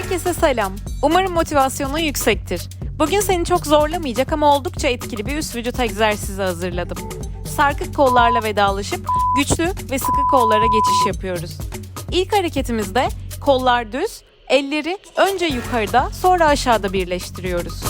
Herkese selam. Umarım motivasyonun yüksektir. Bugün seni çok zorlamayacak ama oldukça etkili bir üst vücut egzersizi hazırladım. Sarkık kollarla vedalaşıp güçlü ve sıkı kollara geçiş yapıyoruz. İlk hareketimizde kollar düz, elleri önce yukarıda sonra aşağıda birleştiriyoruz.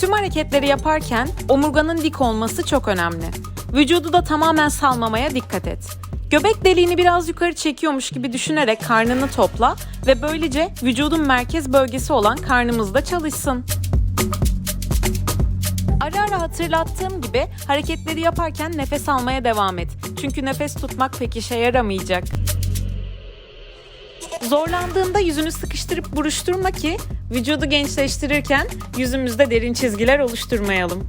Tüm hareketleri yaparken omurganın dik olması çok önemli. Vücudu da tamamen salmamaya dikkat et. Göbek deliğini biraz yukarı çekiyormuş gibi düşünerek karnını topla ve böylece vücudun merkez bölgesi olan karnımızda çalışsın. Ara ara hatırlattığım gibi hareketleri yaparken nefes almaya devam et. Çünkü nefes tutmak pek işe yaramayacak. Zorlandığında yüzünü sıkıştırıp buruşturma ki vücudu gençleştirirken yüzümüzde derin çizgiler oluşturmayalım.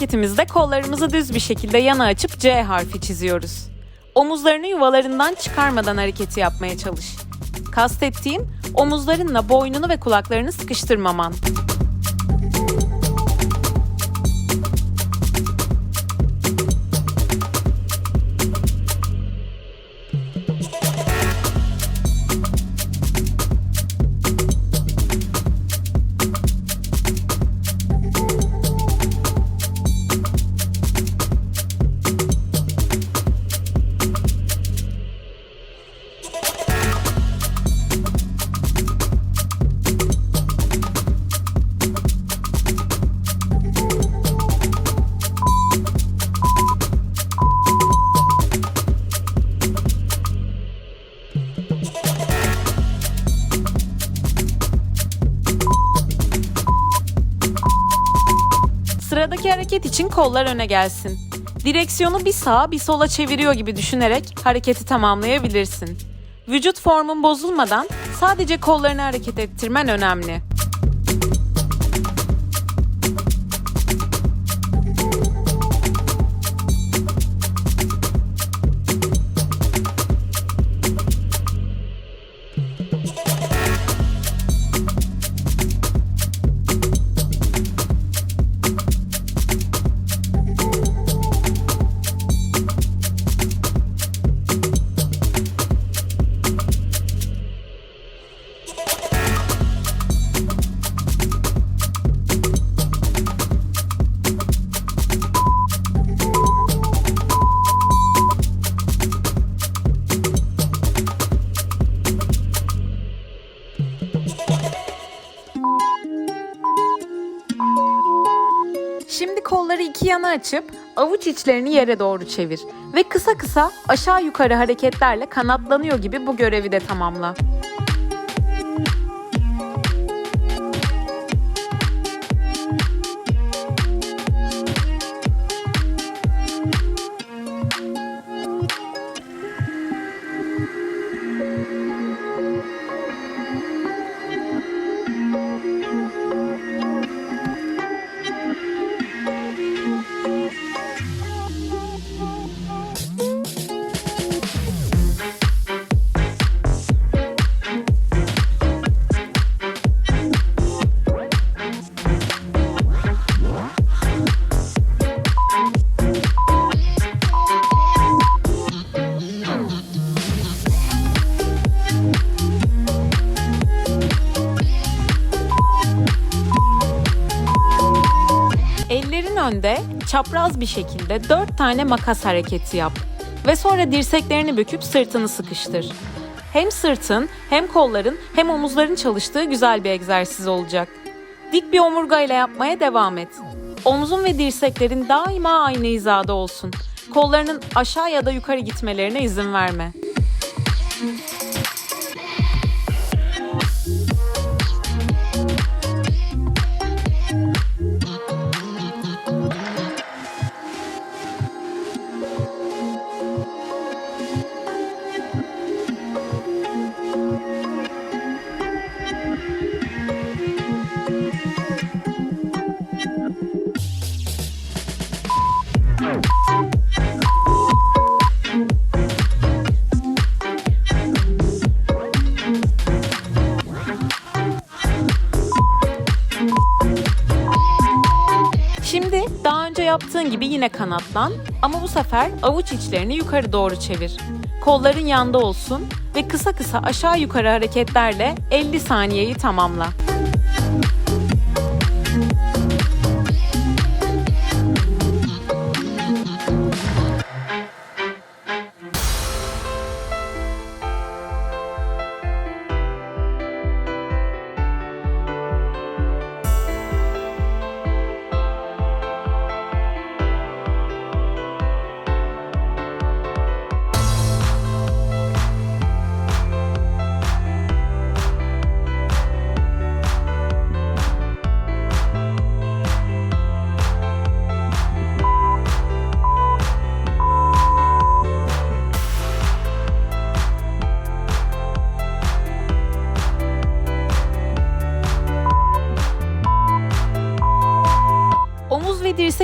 Hareketimizde kollarımızı düz bir şekilde yana açıp C harfi çiziyoruz. Omuzlarını yuvalarından çıkarmadan hareketi yapmaya çalış. Kastettiğim omuzlarınla boynunu ve kulaklarını sıkıştırmaman. Hareket için kollar öne gelsin. Direksiyonu bir sağa bir sola çeviriyor gibi düşünerek hareketi tamamlayabilirsin. Vücut formun bozulmadan sadece kollarını hareket ettirmen önemli. Şimdi kolları iki yana açıp avuç içlerini yere doğru çevir ve kısa kısa aşağı yukarı hareketlerle kanatlanıyor gibi bu görevi de tamamla. Ellerin önde çapraz bir şekilde 4 tane makas hareketi yap ve sonra dirseklerini büküp sırtını sıkıştır. Hem sırtın, hem kolların, hem omuzların çalıştığı güzel bir egzersiz olacak. Dik bir omurgayla yapmaya devam et. Omzun ve dirseklerin daima aynı hizada olsun. Kollarının aşağı ya da yukarı gitmelerine izin verme. Yaptığın gibi yine kanatlan ama bu sefer avuç içlerini yukarı doğru çevir. Kolların yanda olsun ve kısa kısa aşağı yukarı hareketlerle 50 saniyeyi tamamla.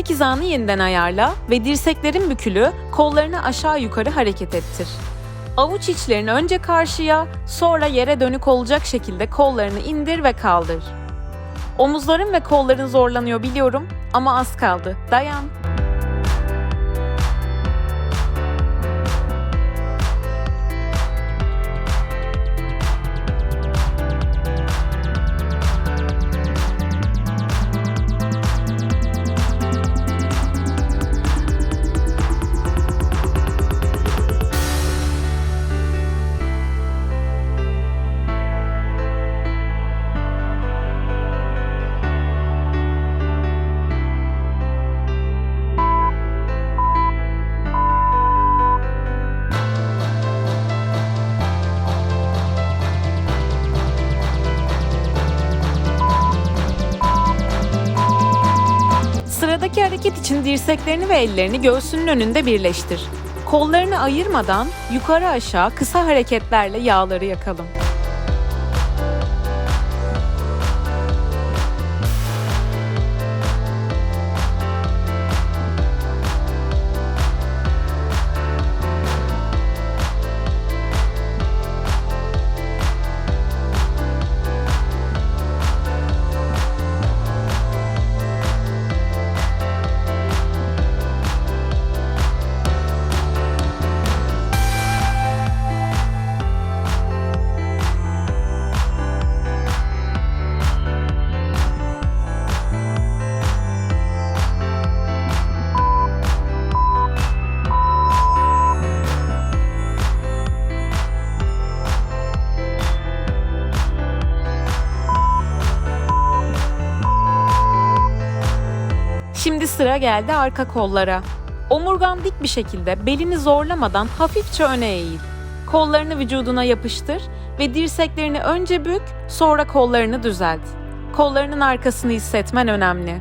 Dirsek hizanı yeniden ayarla ve dirseklerin bükülü kollarını aşağı yukarı hareket ettir. Avuç içlerini önce karşıya, sonra yere dönük olacak şekilde kollarını indir ve kaldır. Omuzların ve kolların zorlanıyor biliyorum ama az kaldı. Dayan. İçin dirseklerini ve ellerini göğsünün önünde birleştir. Kollarını ayırmadan yukarı aşağı kısa hareketlerle yağları yakalım. Sıra geldi arka kollara. Omurgan dik bir şekilde belini zorlamadan hafifçe öne eğil. Kollarını vücuduna yapıştır ve dirseklerini önce bük, sonra kollarını düzelt. Kollarının arkasını hissetmen önemli.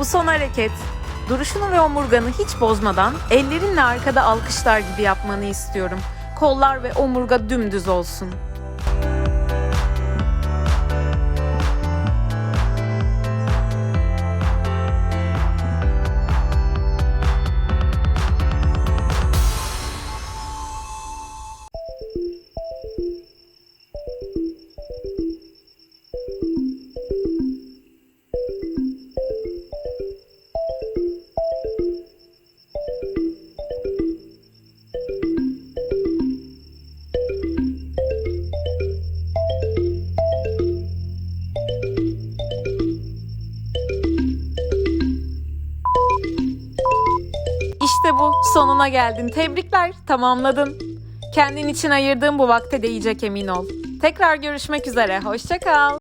Bu son hareket. Duruşunu ve omurganı hiç bozmadan ellerinle arkada alkışlar gibi yapmanı istiyorum. Kollar ve omurga dümdüz olsun. Sonuna geldin. Tebrikler, tamamladın. Kendin için ayırdığın bu vakte değecek emin ol. Tekrar görüşmek üzere, hoşça kal.